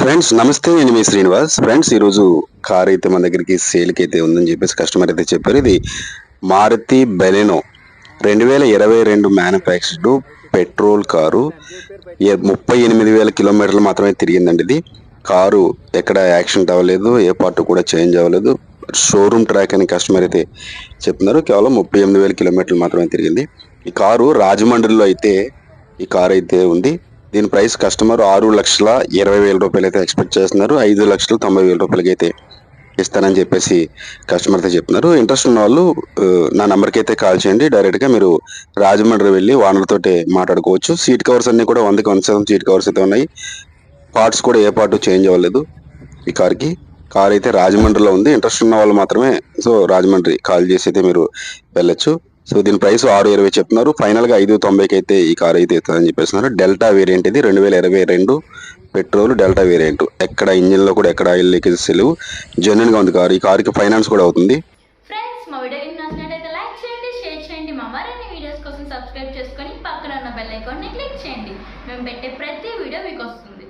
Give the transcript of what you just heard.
Friends నమస్తే నేను మీ శ్రీనివాస్. ఫ్రెండ్స్ ఈరోజు కార్ అయితే మన దగ్గరికి సేల్కి అయితే ఉందని చెప్పేసి కస్టమర్ అయితే చెప్పారు. ఇది మారుతి బెలెనో రెండు వేల ఇరవై రెండు మ్యానుఫ్యాక్చర్డ్ పెట్రోల్ కారు. ముప్పై ఎనిమిది వేల కిలోమీటర్లు మాత్రమే తిరిగిందండి ఇది. కారు ఎక్కడ యాక్సిడెంట్ అవ్వలేదు ఏ పార్ట్ కూడా చేంజ్ అవ్వలేదు. షోరూమ్ ట్రాక్ అని కస్టమర్ అయితే చెప్తున్నారు. కేవలం ముప్పై ఎనిమిది వేల కిలోమీటర్లు మాత్రమే తిరిగింది. ఈ కారు రాజమండ్రిలో అయితే ఈ కారు అయితే ఉంది. దీని ప్రైస్ కస్టమర్ ఆరు లక్షల ఇరవై వేల రూపాయలు అయితే ఎక్స్పెక్ట్ చేస్తున్నారు. ఐదు లక్షల తొంభై వేల రూపాయలకి అయితే ఇస్తానని చెప్పేసి కస్టమర్ అయితే చెప్తున్నారు. ఇంట్రెస్ట్ ఉన్న వాళ్ళు నా నెంబర్కి అయితే కాల్ చేయండి. డైరెక్ట్గా మీరు రాజమండ్రి వెళ్ళి ఓనర్ తోటి మాట్లాడుకోవచ్చు. సీట్ కవర్స్ అన్నీ కూడా వందకి వంద శాతం సీట్ కవర్స్ అయితే ఉన్నాయి. పార్ట్స్ కూడా ఏ పార్ట్ చేంజ్ అవ్వలేదు ఈ కార్కి. కార్ అయితే రాజమండ్రిలో ఉంది. ఇంట్రెస్ట్ ఉన్న వాళ్ళు మాత్రమే సో రాజమండ్రి కాల్ చేసి అయితే మీరు వెళ్ళొచ్చు. సో దీని ప్రైస్ ఆరు ఇరవై చెప్తున్నారు. ఫైనల్గా ఐదు తొంభైకి అయితే ఈ కార్ అయితే ఇస్తుందని చెప్పేస్తున్నారు. డెల్టా వేరియంట్ ఇది రెండు వేల ఇరవై రెండు పెట్రోల్ డెల్టా వేరియంట్ ఎక్కడ ఇంజిన్లో కూడా ఎక్కడ ఆయిల్ లీకేజెస్ లేవు. జెన్యున్గా ఉంది కార్. ఈ కార్కి ఫైనాన్స్ కూడా అవుతుంది. ఫ్రెండ్స్ మా వీడియో మీకు లైక్ చేయండి షేర్ చేయండి. మా మరిన్ని వీడియోస్ కోసం సబ్స్క్రైబ్ చేసుకొని పక్కన ఉన్న బెల్ ఐకాన్ని క్లిక్ చేయండి. మేము పెట్టే ప్రతి వీడియో మీకు వస్తుంది.